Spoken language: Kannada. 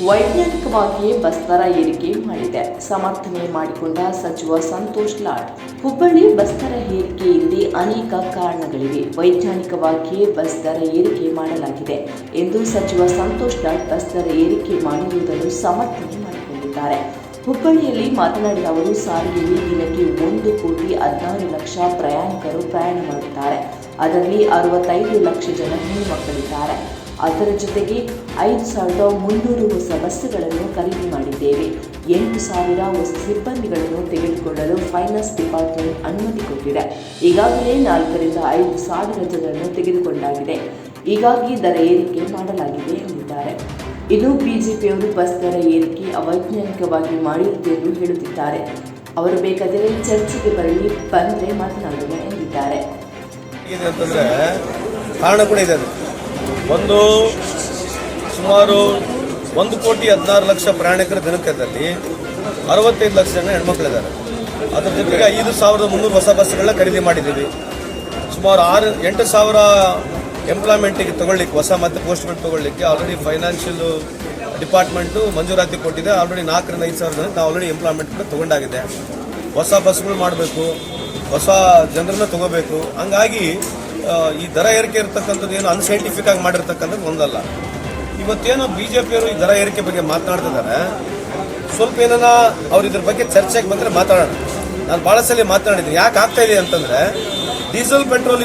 ವೈಜ್ಞಾನಿಕವಾಗಿಯೇ ಬಸ್ ದರ ಏರಿಕೆ ಮಾಡಿದೆ. ಸಮರ್ಥನೆ ಮಾಡಿಕೊಂಡ ಸಚಿವ ಸಂತೋಷ್ ಲಾಡ್. ಹುಬ್ಬಳ್ಳಿ ಬಸ್ ದರ ಏರಿಕೆ ಅನೇಕ ಕಾರಣಗಳಿವೆ. ವೈಜ್ಞಾನಿಕವಾಗಿಯೇ ಬಸ್ ದರ ಏರಿಕೆ ಮಾಡಲಾಗಿದೆ ಎಂದು ಸಚಿವ ಸಂತೋಷ್ ಲಾಡ್ ಬಸ್ ದರ ಏರಿಕೆ ಮಾಡಿರುವುದನ್ನು ಸಮರ್ಥನೆ ಮಾಡಿಕೊಂಡಿದ್ದಾರೆ. ಹುಬ್ಬಳ್ಳಿಯಲ್ಲಿ ಮಾತನಾಡಿದ ಅವರು ಸಾರಿಗೆಯಲ್ಲಿ ದಿನಕ್ಕೆ ಒಂದು ಕೋಟಿ ಹದಿನಾರು ಲಕ್ಷ ಪ್ರಯಾಣಿಕರು ಪ್ರಯಾಣ ಮಾಡುತ್ತಾರೆ. ಅದರಲ್ಲಿ ಅರವತ್ತೈದು ಲಕ್ಷ ಜನ ಹೆಣ್ಣು ಮಕ್ಕಳಿದ್ದಾರೆ. ಅದರ ಜೊತೆಗೆ ಐದು ಸಾವಿರದ ಮುನ್ನೂರು ಹೊಸ ಬಸ್ಸುಗಳನ್ನು ಖರೀದಿ ಮಾಡಿದ್ದೇವೆ. ಎಂಟು ಸಾವಿರ ಹೊಸ ಸಿಬ್ಬಂದಿಗಳನ್ನು ತೆಗೆದುಕೊಳ್ಳಲು ಫೈನಾನ್ಸ್ ಡಿಪಾರ್ಟ್ಮೆಂಟ್ ಅನುಮತಿ ಕೊಟ್ಟಿದೆ. ಈಗಾಗಲೇ ನಾಲ್ಕರಿಂದ ಐದು ಸಾವಿರ ಜನರನ್ನು ತೆಗೆದುಕೊಂಡಾಗಿದೆ. ಹೀಗಾಗಿ ದರ ಏರಿಕೆ ಮಾಡಲಾಗಿದೆ ಎಂದಿದ್ದಾರೆ. ಇನ್ನು ಬಿಜೆಪಿಯವರು ಬಸ್ ದರ ಏರಿಕೆ ಅವೈಜ್ಞಾನಿಕವಾಗಿ ಮಾಡಿರುತ್ತೆಂದು ಹೇಳುತ್ತಿದ್ದಾರೆ. ಅವರು ಬೇಕಾದರೆ ಚರ್ಚೆಗೆ ಬರಲಿ, ಬಂದರೆ ಮಾತನಾಡೋಣ ಎಂದಿದ್ದಾರೆ. ಕಾರಣ ಕೂಡ ಇದೆ ಒಂದು ಸುಮಾರು ಒಂದು ಕೋಟಿ ಹದಿನಾರು ಲಕ್ಷ ಪ್ರಯಾಣಿಕರ ದಿನಕದಲ್ಲಿ ಅರವತ್ತೈದು ಲಕ್ಷ ಜನ ಹೆಣ್ಮಕ್ಳಿದ್ದಾರೆ. ಅದ್ರ ಜೊತೆಗೆ ಐದು ಸಾವಿರದ ಮುನ್ನೂರು ಹೊಸ ಬಸ್ಗಳನ್ನ ಖರೀದಿ ಮಾಡಿದ್ದೀವಿ. ಸುಮಾರು ಆರು, ಎಂಟು ಸಾವಿರ ಎಂಪ್ಲಾಯ್ಮೆಂಟಿಗೆ ತಗೊಳ್ಳಿಕ್ಕೆ, ಹೊಸ ಮತ್ತು ಪೋಸ್ಟ್ಮೆಂಟ್ ತಗೊಳ್ಳಿಕ್ಕೆ ಆಲ್ರೆಡಿ ಫೈನಾನ್ಷಿಯಲ್ ಡಿಪಾರ್ಟ್ಮೆಂಟು ಮಂಜೂರಾತಿ ಕೊಟ್ಟಿದೆ. ಆಲ್ರೆಡಿ ನಾಲ್ಕರಿಂದ ಐದು ಸಾವಿರ ನಾವು ಆಲ್ರೆಡಿ ಎಂಪ್ಲಾಯ್ಮೆಂಟ್ ಕೂಡ ತಗೊಂಡಾಗಿದೆ. ಹೊಸ ಬಸ್ಗಳು ಮಾಡಬೇಕು, ಹೊಸ ಜನರನ್ನ ತಗೋಬೇಕು. ಹಂಗಾಗಿ ಈ ದರ ಏರಿಕೆ ಇರ್ತಕ್ಕಂಥದ್ದು ಏನು ಅನ್ಸೈಂಟಿಫಿಕ್ ಆಗಿ ಮಾಡಿರ್ತಕ್ಕಂಥದ್ದು ಒಂದಲ್ಲ. ಇವತ್ತೇನೋ ಬಿ ಜೆ ಈ ದರ ಏರಿಕೆ ಬಗ್ಗೆ ಮಾತನಾಡ್ತಿದ್ದಾರೆ. ಸ್ವಲ್ಪ ಏನನ್ನ ಅವ್ರು ಇದ್ರ ಬಗ್ಗೆ ಚರ್ಚೆಗೆ ಬಂದರೆ ಮಾತಾಡೋಣ. ನಾನು ಭಾಳ ಸಲ ಮಾತನಾಡಿದ್ದೀನಿ. ಯಾಕೆ ಆಗ್ತಾ ಇದೆ ಅಂತಂದರೆ, ಡೀಸೆಲ್, ಪೆಟ್ರೋಲ್